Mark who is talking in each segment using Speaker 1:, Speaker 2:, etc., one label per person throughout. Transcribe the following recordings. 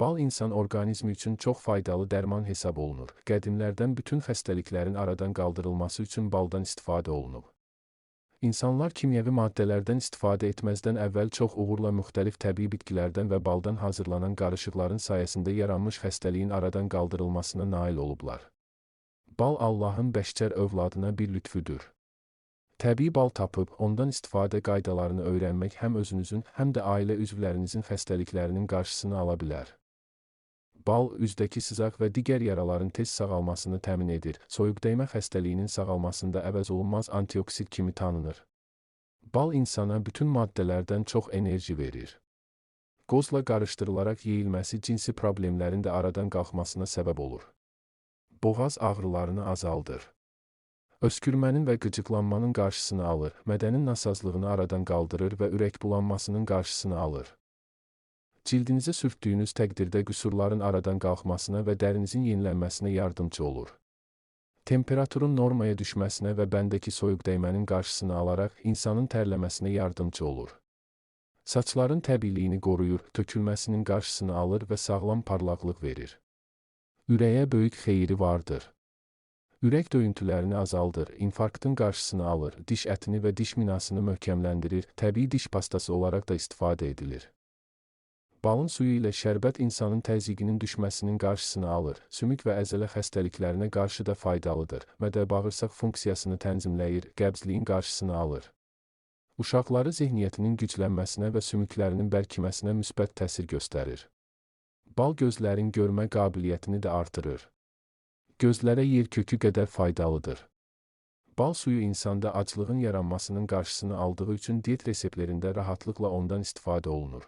Speaker 1: Bal insan orqanizmi üçün çox faydalı dərman hesab olunur. Qədimlərdən bütün xəstəliklərin aradan qaldırılması üçün baldan istifadə olunub. İnsanlar kimyəvi maddələrdən istifadə etməzdən əvvəl çox uğurla müxtəlif təbii bitkilərdən və baldan hazırlanan qarışıqların sayəsində yaranmış xəstəliyin aradan qaldırılmasına nail olublar. Bal Allahın bəşər övladına bir lütfüdür. Təbii bal tapıb, ondan istifadə qaydalarını öyrənmək həm özünüzün, həm də ailə üzvlərinizin xəstəliklərinin qarşısını ala bilər. Bal üzdəki sızaq və digər yaraların tez sağalmasını təmin edir. Soyuqdəymə xəstəliyinin sağalmasında əvəzolunmaz antioksid kimi tanınır. Bal insana bütün maddələrdən çox enerji verir. Qozla qarışdırılaraq yeyilməsi cinsi problemlərin də aradan qalxmasına səbəb olur. Boğaz ağrılarını azaldır. Öskürmənin və qıcıqlanmanın qarşısını alır, mədənin nasazlığını aradan qaldırır və ürək bulanmasının qarşısını alır. Cildinizə sürtdüyünüz təqdirdə qüsurların aradan qalxmasına və dərinizin yenilənməsinə yardımcı olur. Temperaturun normaya düşməsinə və bəndəki soyuq dəymənin qarşısını alaraq insanın tərləməsinə yardımcı olur. Saçların təbiiliyini qoruyur, tökülməsinin qarşısını alır və sağlam parlaqlıq verir. Ürəyə böyük xeyri vardır. Ürək döyüntülərini azaldır, infarktın qarşısını alır, diş ətini və diş minasını möhkəmləndirir, təbii diş pastası olaraq da istifadə edilir. Balın suyu ilə şərbət insanın təzyiqinin düşməsinin qarşısını alır, sümük və əzələ xəstəliklərinə qarşı da faydalıdır, mədə-bağırsaq funksiyasını tənzimləyir, qəbzliyin qarşısını alır. Uşaqları zehniyyətinin güclənməsinə və sümüklərinin bərkiməsinə müsbət təsir göstərir. Bal gözlərin görmə qabiliyyətini də artırır. Gözlərə yer kökü qədər faydalıdır. Bal suyu insanda aclığın yaranmasının qarşısını aldığı üçün diyet reseptlərində rahatlıqla ondan istifadə olunur.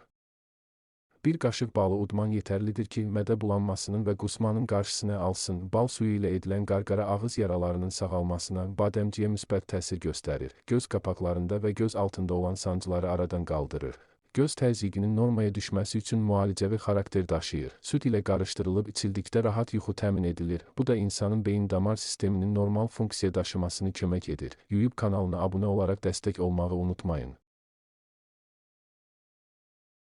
Speaker 1: Bir qaşıq balı udman yetərlidir ki, mədə bulanmasının və qusmanın qarşısını alsın. Bal suyu ilə edilən qarqara ağız yaralarının sağalmasına badəmciyə müsbət təsir göstərir. Göz qapaqlarında və göz altında olan sancıları aradan qaldırır. Göz təzyiqinin normaya düşməsi üçün müalicəvi xarakter daşıyır. Süd ilə qarışdırılıb içildikdə rahat yuxu təmin edilir. Bu da insanın beyin damar sisteminin normal funksiya daşımasını kömək edir. YouTube kanalına abunə olaraq dəstək olmağı unutmayın.